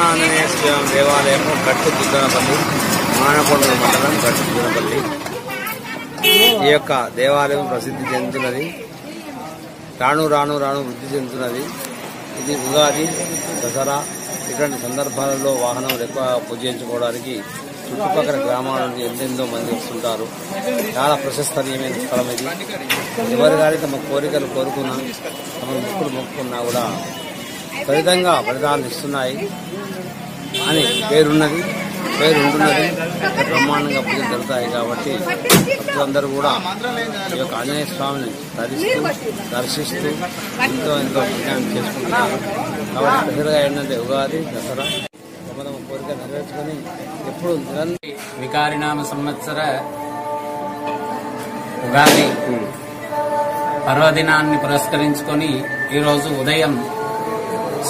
శ్రీ స్వామి దేవాలయం గట్టు దుద్దనపల్లి మానకొండ మండలం గట్టు దుద్దనపల్లి ఈ యొక్క దేవాలయం ప్రసిద్ధి చెందుతున్నది రాను రాను రాను వృద్ధి చెందుతున్నది. ఇది ఉగాది దసరా ఇటువంటి సందర్భాలలో వాహనం ఎక్కువ పూజించుకోవడానికి చుట్టుపక్కల గ్రామాల నుండి ఎంతెంతో మంది వస్తుంటారు. చాలా ప్రశస్తనీయమైన స్థలం ఇది. ఎవరి గారి తమ కోరికలు కోరుకున్నా తమ మొక్కులు మొక్కుకున్నా కూడా ఫలితంగా ఫలితాలను ఇస్తున్నాయి. అని పేరున్నది పేరు ఉంటున్నది బ్రహ్మాండంగా పూజలు జరుగుతాయి కాబట్టి భక్తులందరూ కూడా ఈ యొక్క ఆంజనేయ స్వామిని ధరిస్తూ దర్శిస్తూ ఎంతో ఎంతో పుణ్యాన్ని చేసుకుంటున్నారు. కాబట్టి ప్రజలుగా ఏంటంటే ఉగాది దసరా తమ తమ కోరిక నెరవేర్చుకొని ఎప్పుడు వికారినామ సంవత్సర ఉగాది పర్వదినాన్ని పురస్కరించుకొని ఈరోజు ఉదయం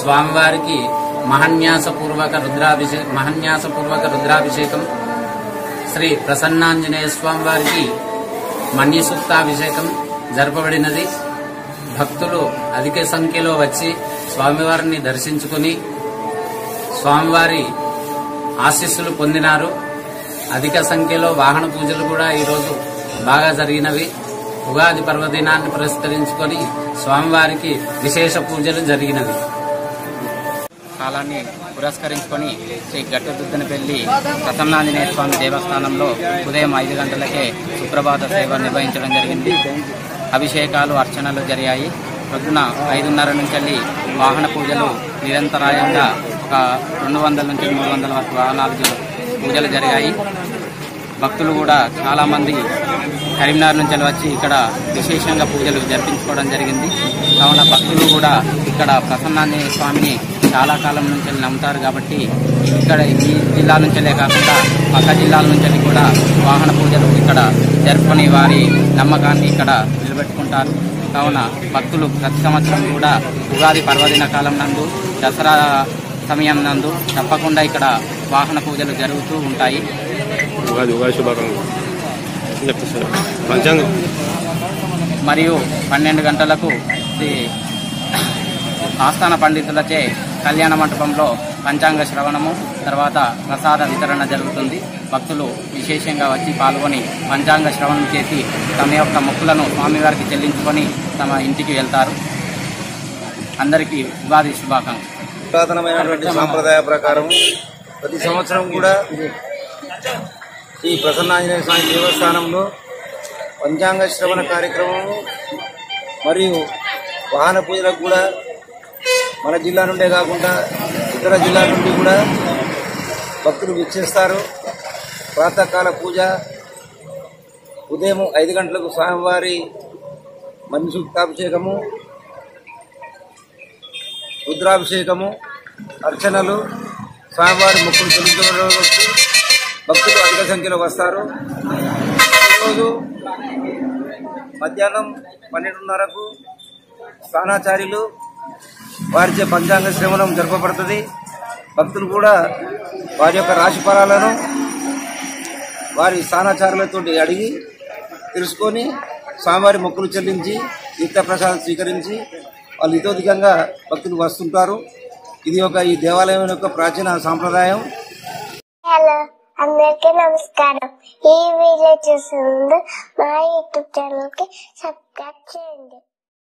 స్వామివారికి మహన్యాసపూర్వక రుద్రాభిషేక మహన్యాసపూర్వక రుద్రాభిషేకం. శ్రీ ప్రసన్నాంజనేయ స్వామి వారికి మణ్యసూక్తాభిషేకం జరపబడినది. భక్తులు అధిక సంఖ్యలో వచ్చి స్వామివారిని దర్శించుకుని స్వామివారి ఆశీస్సులు పొందినారు. అధిక సంఖ్యలో వాహన పూజలు కూడా ఈరోజు బాగా జరిగినవి. ఉగాది పర్వదినాన్ని పురస్కరించుకొని స్వామివారికి విశేష పూజలు జరిగినవి. కాలాన్ని పురస్కరించుకొని శ్రీ గట్టుదుద్దనపల్లి ప్రసన్నాంజనేయ స్వామి దేవస్థానంలో ఉదయం ఐదు గంటలకే సుప్రభాత సేవ నిర్వహించడం జరిగింది. అభిషేకాలు అర్చనలు జరిగాయి. ప్రొద్దున ఐదున్నర నుంచి వాహన పూజలు నిరంతరాయంగా ఒక రెండు వందల నుంచి మూడు వందల వరకు వాహనాలు పూజలు జరిగాయి. భక్తులు కూడా చాలామంది కరీంనగర్ నుంచి వచ్చి ఇక్కడ విశేషంగా పూజలు జరిపించుకోవడం జరిగింది. కావున భక్తులు కూడా ఇక్కడ ప్రసన్నాంజనేయ స్వామిని చాలా కాలం నుంచి నమ్ముతారు కాబట్టి ఇక్కడ ఈ జిల్లా నుంచే కాకుండా పక్క జిల్లాల నుంచి కూడా వాహన పూజలు ఇక్కడ జరుపుకొని వారి నమ్మకాన్ని ఇక్కడ నిలబెట్టుకుంటారు. కావున భక్తులు ప్రతి సంవత్సరం కూడా ఉగాది పర్వదిన కాలం నందు దసరా సమయం నందు తప్పకుండా ఇక్కడ వాహన పూజలు జరుగుతూ ఉంటాయి. ఉగాది ఉగాది శుభాకాంక్షలు. చెప్పేసారు పంచాంగం. మరియు పన్నెండు గంటలకు ఆస్థాన పండితులచే కళ్యాణ మంటపంలో పంచాంగ శ్రవణము తర్వాత ప్రసాద వితరణ జరుగుతుంది. భక్తులు విశేషంగా వచ్చి పాల్గొని పంచాంగ శ్రవణం చేసి తమ యొక్క మొక్కులను స్వామివారికి చెల్లించుకొని తమ ఇంటికి వెళ్తారు. అందరికీ ఉగాది శుభాకాంక్షలు. పురాతనమైనటువంటి సాంప్రదాయ ప్రకారం ప్రతి సంవత్సరం కూడా ఈ ప్రసన్నాంజనేయ స్వామి దేవస్థానంలో పంచాంగ శ్రవణ కార్యక్రమము మరియు వాహన పూజలకు కూడా మన జిల్లా నుండే కాకుండా ఇతర జిల్లా నుండి కూడా భక్తులు విచ్చేస్తారు. ప్రాతకాల పూజ. ఉదయం ఐదు గంటలకు స్వామివారి మన్సూక్తాభిషేకము రుద్రాభిషేకము అర్చనలు స్వామివారి ముక్కులు చెల్లించబడవచ్చు భక్తులు అధిక సంఖ్యలో వస్తారు. ఈరోజు మధ్యాహ్నం పన్నెండున్నరకు స్థానాచార్యులు వారిచే పంచాంగ శ్రవణం జరపబడుతుంది. భక్తులు కూడా వారి యొక్క రాశిఫలాలను వారి స్థానాచారులతో అడిగి తెలుసుకొని స్వామివారి మొక్కులు చెల్లించి తీర్థప్రసాదం స్వీకరించి వాళ్ళు ఇతోధికంగా భక్తులు వస్తుంటారు. ఇది ఒక ఈ దేవాలయం యొక్క ప్రాచీన సాంప్రదాయం. హలో అందరికీ నమస్కారం. ఈ వీడియో చూసే మా యూట్యూబ్ ఛానల్కి సబ్స్క్రైబ్ చేయండి.